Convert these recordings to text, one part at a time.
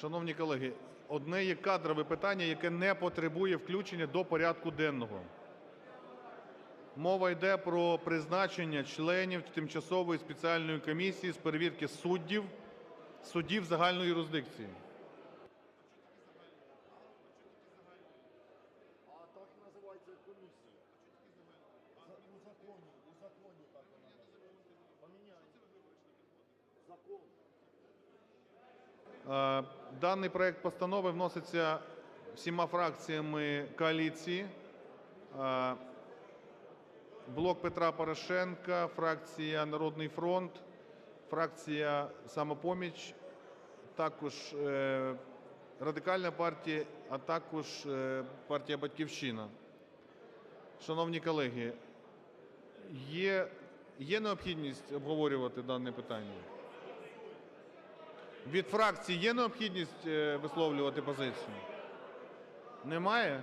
Шановні колеги, одне є кадрове питання, яке не потребує включення до порядку денного. Мова йде про призначення членів Тимчасової спеціальної комісії з перевірки суддів, суддів загальної юрисдикції. А так називається комісія. У законі, у законі так вона називається. Поміняйте. Закон. Е, Даний проект постанови вноситься всіма фракціями коаліції. Е, Блок Петра Порошенка, фракція "Народний фронт", фракція "Самопоміч", також е, Радикальна партія, а також е, партія "Батьківщина". Шановні колеги, є необхідність обговорювати дане питання? Від фракцій є необхідність е, висловлювати позицію? Немає?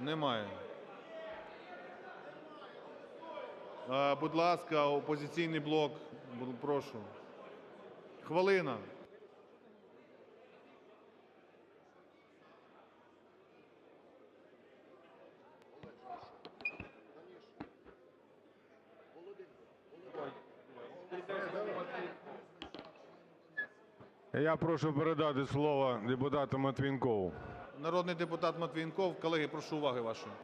Немає. Е, Будь ласка, "Опозиційний блок", прошу. Хвилина. Я прошу передати слово депутату Матвієнкову. Народний депутат Матвієнков. Колеги, прошу уваги вашої.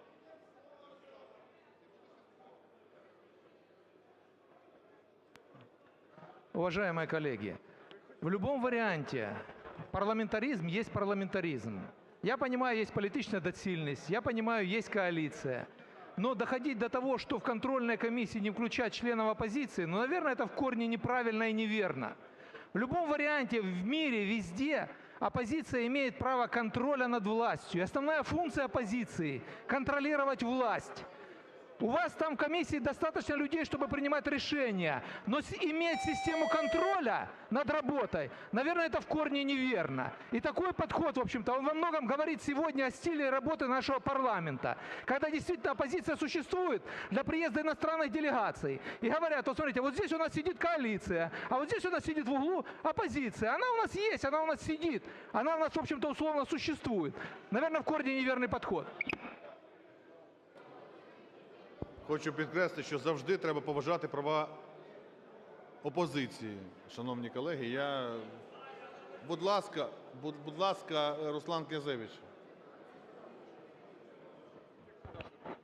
Уважаемые коллеги, в любом варианте парламентаризм есть парламентаризм. Я понимаю, есть политическая доцільність, я понимаю, есть коалиция. Но доходить до того, что в контрольной комиссии не включать членов оппозиции, ну, наверное, это в корне неправильно и неверно. В любом варианте в мире везде оппозиция имеет право контроля над властью. И основная функция оппозиции – контролировать власть. У вас там в комиссии достаточно людей, чтобы принимать решения, но иметь систему контроля над работой, наверное, это в корне неверно. И такой подход, в общем-то, он во многом говорит сегодня о стиле работы нашего парламента, когда действительно оппозиция существует для приезда иностранных делегаций. И говорят, вот смотрите, вот здесь у нас сидит коалиция, а вот здесь у нас сидит в углу оппозиция. Она у нас есть, она у нас сидит, она у нас, в общем-то, условно существует. Наверное, в корне неверный подход. Хочу підкреслити, що завжди треба поважати права опозиції. Шановні колеги, я... Будь ласка, будь, будь ласка, Руслан Князевич.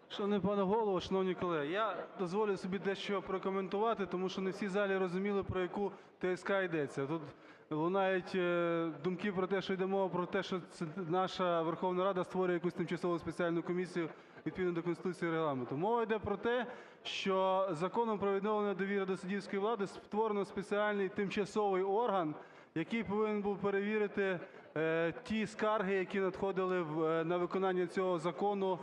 Шановний пане голово, шановні колеги, я дозволю собі дещо прокоментувати, тому що не всі залі розуміли, про яку ТСК йдеться. Тут лунають е, думки про те, що йде мова про те, що наша Верховна Рада створює якусь тимчасову спеціальну комісію відповідно до Конституції і Регламенту. Мова йде про те, що Законом про відновлення довіри до суддівської влади створено спеціальний тимчасовий орган, який повинен був перевірити е, ті скарги, які надходили в, е, на виконання цього закону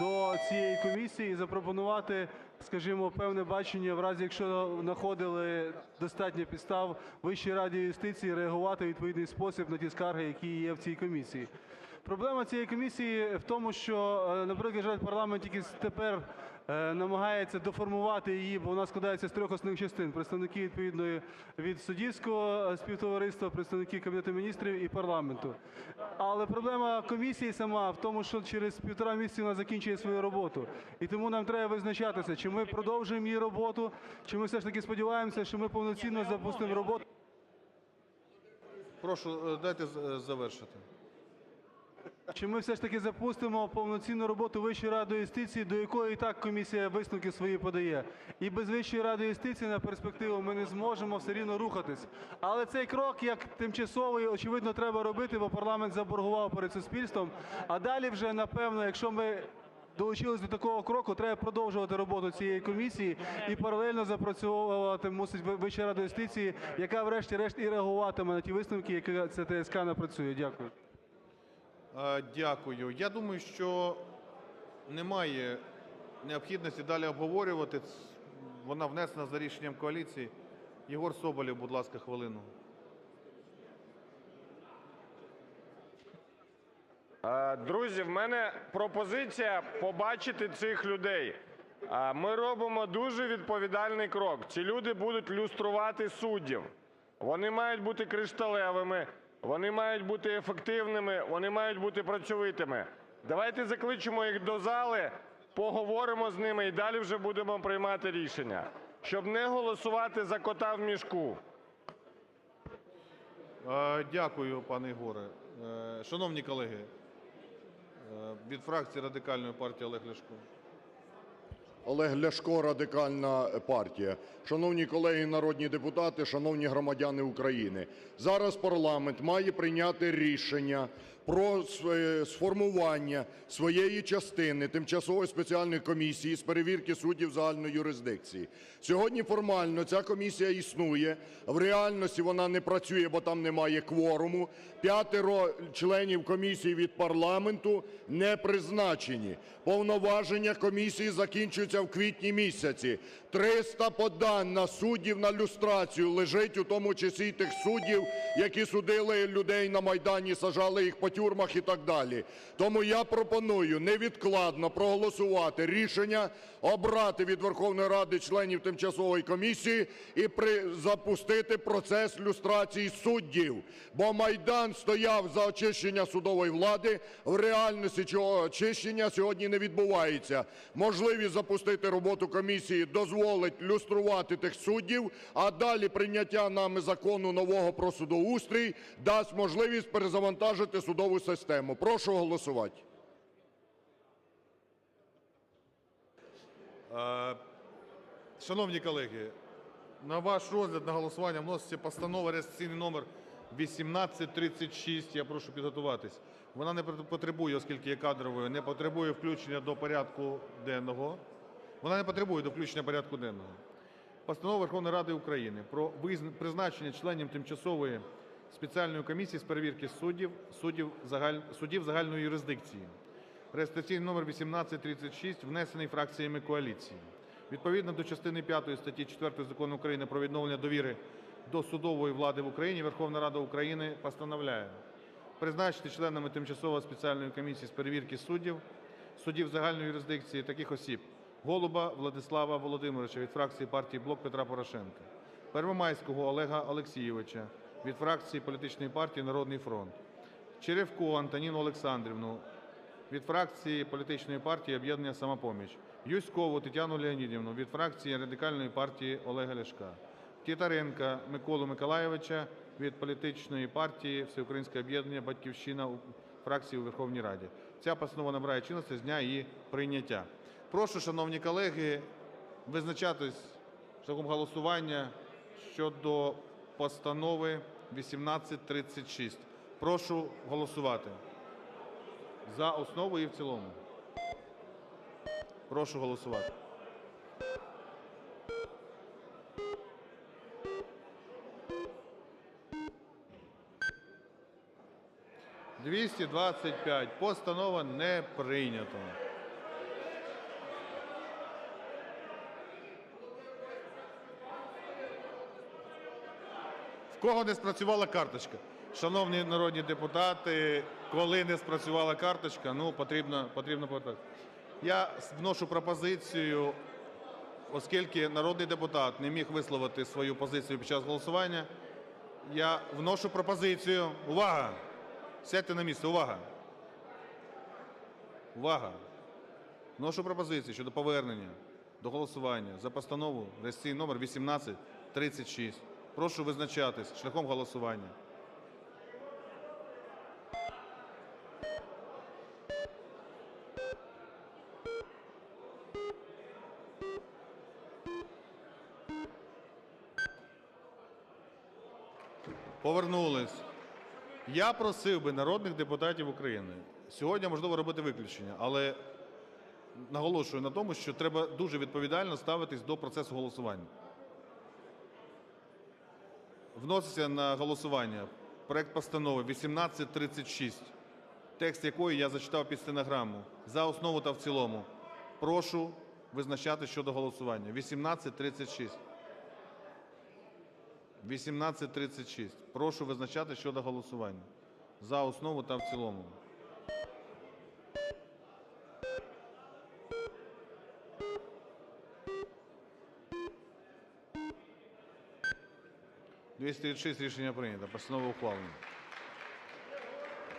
до цієї комісії і запропонувати, скажімо, певне бачення в разі, якщо знаходили достатньо підстав Вищій раді юстиції реагувати у відповідний спосіб на ті скарги, які є в цій комісії. Проблема цієї комісії в тому, що, е, наприклад, жаль, парламент тільки тепер е, намагається доформувати її, бо вона складається з трьох основних частин: представники відповідної від суддівського е, співтовариства, представники Кабінету Міністрів і парламенту. Але проблема комісії сама в тому, що через півтора місяці вона закінчує свою роботу. І тому нам треба визначатися, чи ми продовжуємо її роботу, чи ми все ж таки сподіваємося, що ми повноцінно запустимо роботу. Прошу, дайте завершити. Чи ми все ж таки запустимо повноцінну роботу Вищої ради юстиції, до якої і так комісія висновки свої подає. І без Вищої ради юстиції на перспективу ми не зможемо все рівно рухатись. Але цей крок як тимчасовий, очевидно, треба робити, бо парламент заборгував перед суспільством. А далі вже, напевно, якщо ми долучились до такого кроку, треба продовжувати роботу цієї комісії і паралельно запрацьовувати мусить Вища рада юстиції, яка врешті-решт і реагуватиме на ті висновки, які ця ТСК напрацює. Дякую. Е, Дякую. Я думаю, що немає необхідності далі обговорювати. Вона внесена за рішенням коаліції. Єгор Соболєв, будь ласка, хвилину. Е, Друзі, в мене пропозиція побачити цих людей. Е, Ми робимо дуже відповідальний крок. Ці люди будуть люструвати суддів. Вони мають бути кришталевими, Вони мають бути ефективними, вони мають бути працьовитими. Давайте закличемо їх до зали, поговоримо з ними і далі вже будемо приймати рішення, щоб не голосувати за кота в мішку. Е, Дякую, пане Ігоре. Е, Шановні колеги, е, від фракції Радикальної партії Олег Ляшко. Олег Ляшко, Радикальна партія. Шановні колеги народні депутати, шановні громадяни України, зараз парламент має прийняти рішення про сформування своєї частини тимчасової спеціальної комісії з перевірки суддів загальної юрисдикції. Сьогодні формально ця комісія існує, в реальності вона не працює, бо там немає кворуму. П'ятеро членів комісії від парламенту не призначені. Повноваження комісії закінчуються в квітні місяці. 300 подань на суддів на люстрацію лежить, у тому числі тих суддів, які судили людей на Майдані, сажали їх по тюрмах і так далі. Тому я пропоную невідкладно проголосувати рішення обрати від Верховної Ради членів тимчасової комісії і запустити процес люстрації суддів. Бо Майдан стояв за очищення судової влади, в реальності цього очищення сьогодні не відбувається. Можливість запустити роботу комісії дозволить люструвати тих суддів, а далі прийняття нами закону нового про судоустрій дасть можливість перезавантажити судову систему. Прошу голосувати. Е, Шановні колеги, на ваш розгляд на голосування вноситься постанова реєстраційний номер 1836. Я прошу підготуватись. Вона не потребує, оскільки є кадровою, не потребує включення до порядку денного. Вона не потребує до включення порядку денного. Постанова Верховної Ради України про призначення членів тимчасової спеціальної комісії з перевірки суддів, суддів, загаль... суддів загальної юрисдикції. Реєстраційний номер 1836, внесений фракціями коаліції. Відповідно до частини 5 статті 4 Закону України про відновлення довіри до судової влади в Україні, Верховна Рада України постановляє призначити членами тимчасової спеціальної комісії з перевірки суддів, суддів загальної юрисдикції таких осіб: Голуба Владислава Володимировича від фракції партії Блок Петра Порошенка, Первомайського Олега Олексійовича від фракції політичної партії Народний фронт, Черевко Антоніну Олександрівну від фракції політичної партії Об'єднання «Самопоміч», Юськову Тетяну Леонідівну від фракції Радикальної партії Олега Ляшка, Тітаренка Миколу Миколайовича від політичної партії Всеукраїнське об'єднання «Батьківщина» фракції у Верховній Раді. Ця постанова набирає чинності з дня її прийняття. Прошу, шановні колеги, визначатись шляхом голосування щодо постанови 1836. Прошу голосувати. За основу і в цілому. Прошу голосувати. Двісті двадцять п'ять. Постанова не прийнято. Кого не спрацювала карточка? Шановні народні депутати, коли не спрацювала карточка, ну потрібно, потрібно повертати. Я вношу пропозицію, оскільки народний депутат не міг висловити свою позицію під час голосування, я вношу пропозицію. Увага! Сядьте на місце, увага! Увага! Вношу пропозицію щодо повернення до голосування за постанову реєстраційний номер 1836. Прошу визначатись шляхом голосування. Повернулись. Я просив би народних депутатів України сьогодні можливо робити виключення, але наголошую на тому, що треба дуже відповідально ставитись до процесу голосування. Вноситься на голосування проект постанови 1836, текст якої я зачитав під стенограму, за основу та в цілому. Прошу визначати щодо голосування. 1836. 1836. Прошу визначати щодо голосування. За основу та в цілому. Двісті рішення прийнято. Постанова ухвалена.